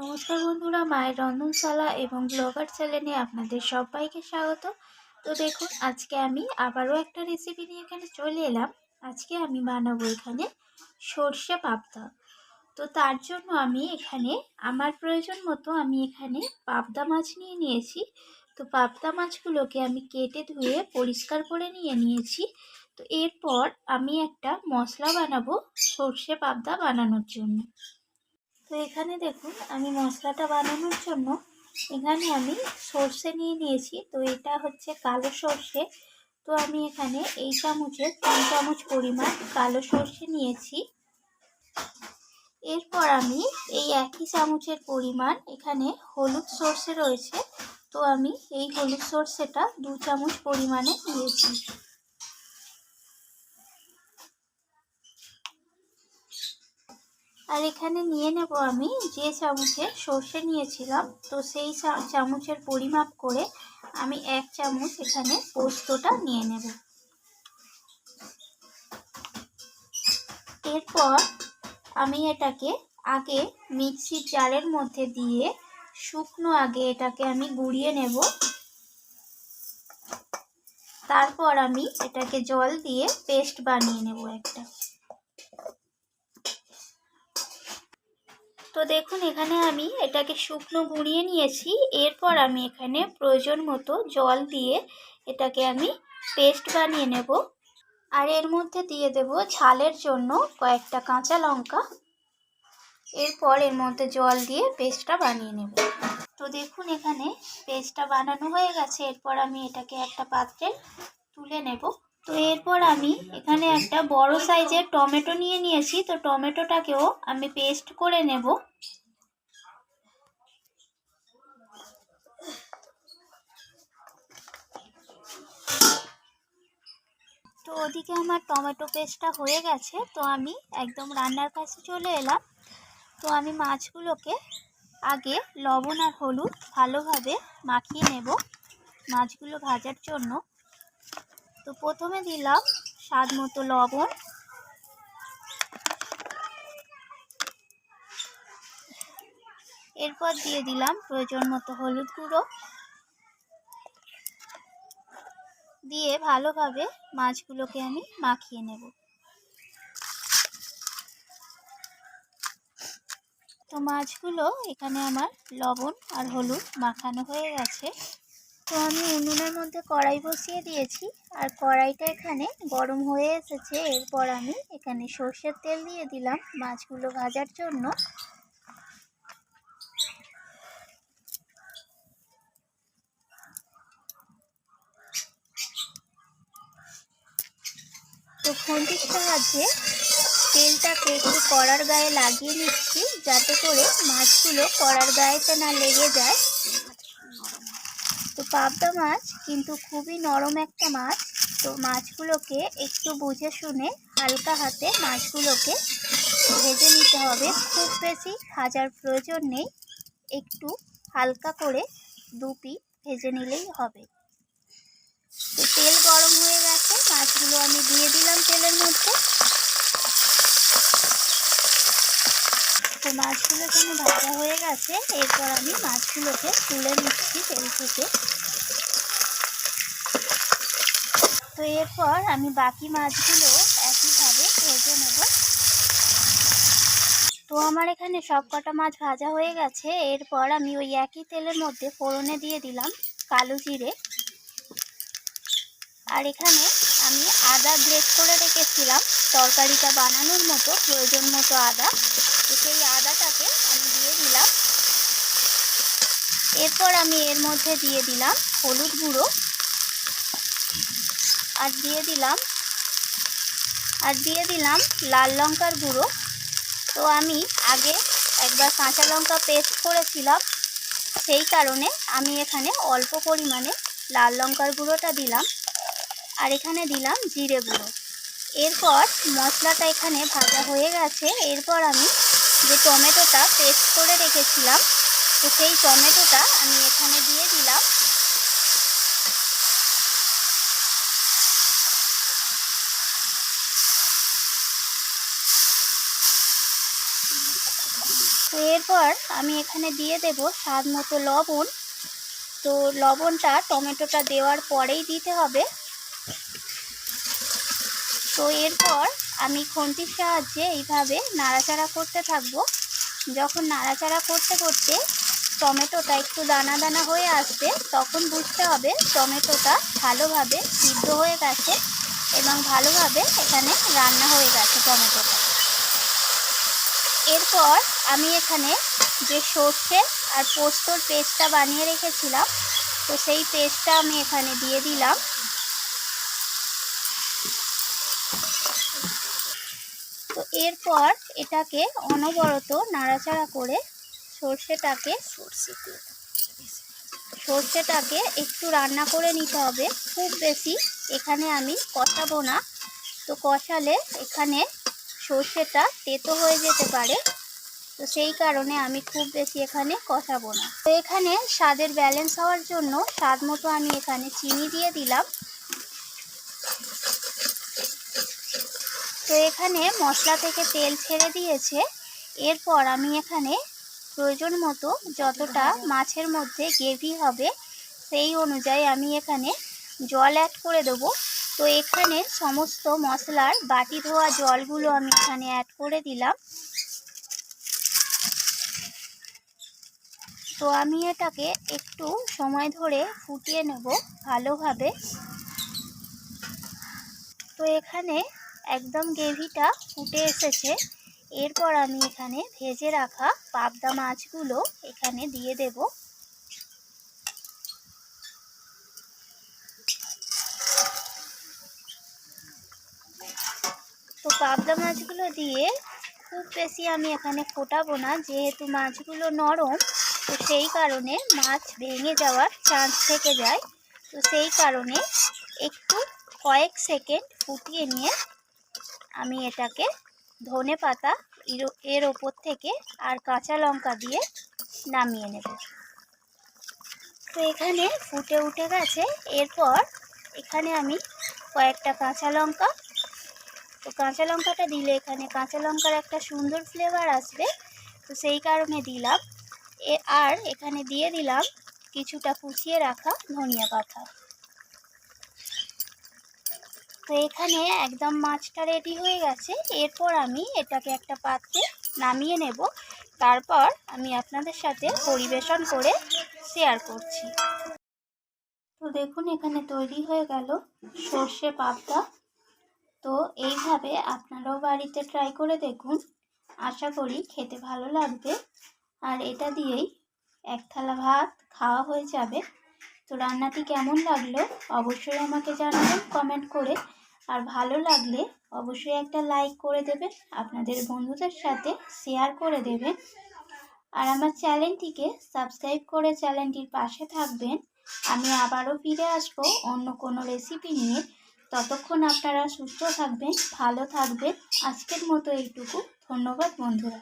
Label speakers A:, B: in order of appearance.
A: নমস্কার বন্ধুরা, মায়ের রন্ধনশালা এবং ব্লগার চ্যানেলে আপনাদের সবাইকে স্বাগত। তো দেখুন, আজকে আমি আবারও একটা রেসিপি নিয়ে এখানে চলে এলাম। আজকে আমি বানাবো এখানে সর্ষে পাবদা। তো তার জন্য আমি এখানে, আমার প্রয়োজন মতো আমি এখানে পাবদা মাছ নিয়ে নিয়েছি। তো পাবদা মাছগুলোকে আমি কেটে ধুয়ে পরিষ্কার করে নিয়ে নিয়েছি। তো এরপর আমি একটা মশলা বানাবো সর্ষে পাবদা বানানোর জন্য। তো এখানে দেখুন, আমি মশলাটা বানানোর জন্য এখানে আমি সর্ষে নিয়ে নিয়েছি। তো এটা হচ্ছে কালো সর্ষে। তো আমি এখানে এই চামচে তিন চামচ পরিমাণ কালো সর্ষে নিয়েছি। এরপর আমি এই একই চামচের পরিমাণ এখানে হলুদ সর্ষে রয়েছে। তো আমি এই হলুদ সর্ষেটা দু চামচ পরিমাণে নিয়েছি। আর এখানে নিয়ে নেব আমি যে চামচে সর্ষে নিয়েছিলাম, তো সেই চামচের পরিমাপ করে আমি এক চামচ এখানে পোস্তটা নিয়ে নেব। এরপর আমি এটাকে আগে মিক্সির জারের মধ্যে দিয়ে শুকনো আগে এটাকে আমি গুঁড়িয়ে নেব। তারপর আমি এটাকে জল দিয়ে পেস্ট বানিয়ে নেব একটা। তো দেখুন, এখানে আমি এটাকে শুকনো গুঁড়িয়ে নিয়েছি। এরপর আমি এখানে প্রয়োজন মতো জল দিয়ে এটাকে আমি পেস্ট বানিয়ে নেব। আর এর মধ্যে দিয়ে দেব ঝালের জন্য কয়েকটা কাঁচা লঙ্কা। এরপর এর মধ্যে জল দিয়ে পেস্টটা বানিয়ে নেব। তো দেখুন, এখানে পেস্টটা বানানো হয়ে গেছে। এরপর আমি এটাকে একটা পাত্রে তুলে নেব। তো এরপর আমি এখানে একটা বড় সাইজের টমেটো নিয়ে নিয়েছি। তো টমেটোটাকেও আমি পেস্ট করে নেব। তো ওদিকে আমার টমেটো পেস্টটা হয়ে গেছে। তো আমি একদম রান্নার কাছে চলে এলাম। তো আমি মাছগুলোকে আগে লবণ আর হলুদ ভালোভাবে মাখিয়ে নেব। মাছগুলো ভাজার জন্য তো প্রথমে দিলাম স্বাদ মতো লবণ। এরপর দিয়ে দিলাম প্রয়োজন মতো হলুদ গুঁড়ো। দিয়ে ভালোভাবে মাছগুলোকে আমি মাখিয়ে নেব। তো মাছগুলো এখানে আমার লবণ আর হলুদ মাখানো হয়ে গেছে। তো আমি উনুনের মধ্যে কড়াই বসিয়ে দিয়েছি। আর কড়াইটা এখানে গরম হয়ে এসেছে। এরপর আমি এখানে সর্ষের তেল দিয়ে দিলাম মাছগুলো ভাজার জন্য। তো খুন্তির সাহায্যে তেলটাকে একটু কড়ার গায়ে লাগিয়ে নিচ্ছি। যাতে করে মাছগুলো কড়ার গায়েতে না লেগে যায়। পাবদা মাছ কিন্তু খুবই নরম একটা মাছ। তো মাছগুলোকে একটু বুঝে শুনে হালকা হাতে মাছগুলোকে ভেজে নিতে হবে। খুব বেশি ভাজার প্রয়োজন নেই। একটু হালকা করে দুপি ভেজে নিলেই হবে। তো তেল গরম হয়ে গেছে, মাছগুলো আমি দিয়ে দিলাম তেলের মধ্যে। তো মাছগুলো যেন ভাজা হয়ে গেছে, এরপর আমি মাছগুলোকে তুলে নিচ্ছি তেল থেকে। তো এরপর আমি বাকি মাছগুলো একইভাবে ভেজে নেব। তো আমার এখানে সব কটা মাছ ভাজা হয়ে গেছে। এরপর আমি ওই একই তেলের মধ্যে ফোড়নে দিয়ে দিলাম কালো জিরে। আর এখানে আমি আদা গ্রেট করে রেখেছিলাম। তরকারিটা বানানোর মতো, প্রয়োজন মতো আদা। সেই আদাটাকে আমি দিয়ে দিলাম। এরপর আমি এর মধ্যে দিয়ে দিলাম হলুদ গুঁড়ো। আর দিয়ে দিলাম, আর দিয়ে দিলাম লাল লঙ্কার গুঁড়ো। তো আমি আগে একবার কাঁচা লঙ্কা পেস্ট করেছিলাম, সেই কারণে আমি এখানে অল্প পরিমাণে লাল লঙ্কার গুঁড়োটা দিলাম, আর এখানে দিলাম জিরে গুঁড়ো। এরপর মশলাটা এখানে ভাজা হয়ে গেছে। এরপর আমি যে টমেটোটা পেস্ট করে রেখেছিলাম, তো সেই টমেটোটা আমি এখানে দিয়ে দিলাম। তো এরপর আমি এখানে দিয়ে দেব স্বাদ মতো লবণ। তো লবণটা টমেটোটা দেওয়ার পরেই দিতে হবে। তো এরপর আমি খন্তির সাহায্যে এইভাবে নাড়াচাড়া করতে থাকব। যখন নাড়াচাড়া করতে করতে টমেটোটা একটু দানা দানা হয়ে আসবে, তখন বুঝতে হবে টমেটোটা ভালোভাবে সিদ্ধ হয়ে গেছে এবং ভালোভাবে এখানে রান্না হয়ে গেছে টমেটোটা। এরপর আমি এখানে যে সর্ষে আর পোস্তর পেস্টটা বানিয়ে রেখেছিলাম, তো সেই পেস্টটা আমি এখানে দিয়ে দিলাম। তো এরপর এটাকে অনবরত নাড়াচাড়া করে সর্ষেটাকে সর্ষে সর্ষেটাকে একটু রান্না করে নিতে হবে। খুব বেশি এখানে আমি কষাবো না। তো কষালে এখানে সর্ষেটা তেতো হয়ে যেতে পারে। তো সেই কারণে আমি খুব বেশি এখানে কষাবো না। তো এখানে স্বাদের ব্যালেন্স হওয়ার জন্য স্বাদ মতো আমি এখানে চিনি দিয়ে দিলাম। তো এখানে মশলা থেকে তেল ছেড়ে দিয়েছে। এরপর আমি এখানে প্রয়োজন মতো যতটা মাছের মধ্যে গ্রেভি হবে সেই অনুযায়ী আমি এখানে জল অ্যাড করে দেবো। তো এখানে সমস্ত মশলার বাটি ধোয়া জলগুলো আমি এখানে অ্যাড করে দিলাম। তো আমি এটাকে একটু সময় ধরে ফুটিয়ে নেব ভালোভাবে। তো এখানে একদম গ্রেভিটা ফুটে এসেছে। এরপর আমি এখানে ভেজে রাখা পাবদা মাছগুলো এখানে দিয়ে দেব। তো পাবদা মাছগুলো দিয়ে খুব বেশি আমি এখানে ফোটাবো না, যেহেতু মাছগুলো নরম তো সেই কারণে মাছ ভেঙে যাওয়ার চান্স থেকে যায়। তো সেই কারণে একটু কয়েক সেকেন্ড ফুটিয়ে নিয়ে আমি এটাকে ধনে পাতা এর ওপর থেকে আর কাঁচা লঙ্কা দিয়ে নামিয়ে নেব। তো এখানে ফুটে উঠে গেছে। এরপর এখানে আমি কয়েকটা কাঁচা লঙ্কা। তো কাঁচা লঙ্কাটা দিলে এখানে কাঁচা লঙ্কার একটা সুন্দর ফ্লেভার আসবে। তো সেই কারণে দিলাম। এ আর এখানে দিয়ে দিলাম কিছুটা কুচিয়ে রাখা ধনিয়া পাতা। তো এখানে একদম মাছটা রেডি হয়ে গেছে। এরপর আমি এটাকে একটা পাত্রে নামিয়ে নেব। তারপর আমি আপনাদের সাথে পরিবেশন করে শেয়ার করছি। তো দেখুন, এখানে তৈরি হয়ে গেল সর্ষে পাবদা। তো এইভাবে আপনারাও বাড়িতে ট্রাই করে দেখুন। আশা করি খেতে ভালো লাগবে। আর এটা দিয়েই এক থালা ভাত খাওয়া হয়ে যাবে। তো রান্নাটি কেমন লাগল অবশ্যই আমাকে জানাবেন কমেন্ট করে। আর ভালো লাগলে অবশ্যই একটা লাইক করে দেবেন, আপনাদের বন্ধুদের সাথে শেয়ার করে দেবেন। আর আমার চ্যানেলটিকে সাবস্ক্রাইব করে চ্যানেলটির পাশে থাকবেন। আমি আবারও ফিরে আসব অন্য কোনো রেসিপি নিয়ে। ততক্ষণ আপনারা সুস্থ থাকবেন, ভালো থাকবেন। আজকের মতো এইটুকু। ধন্যবাদ বন্ধুরা।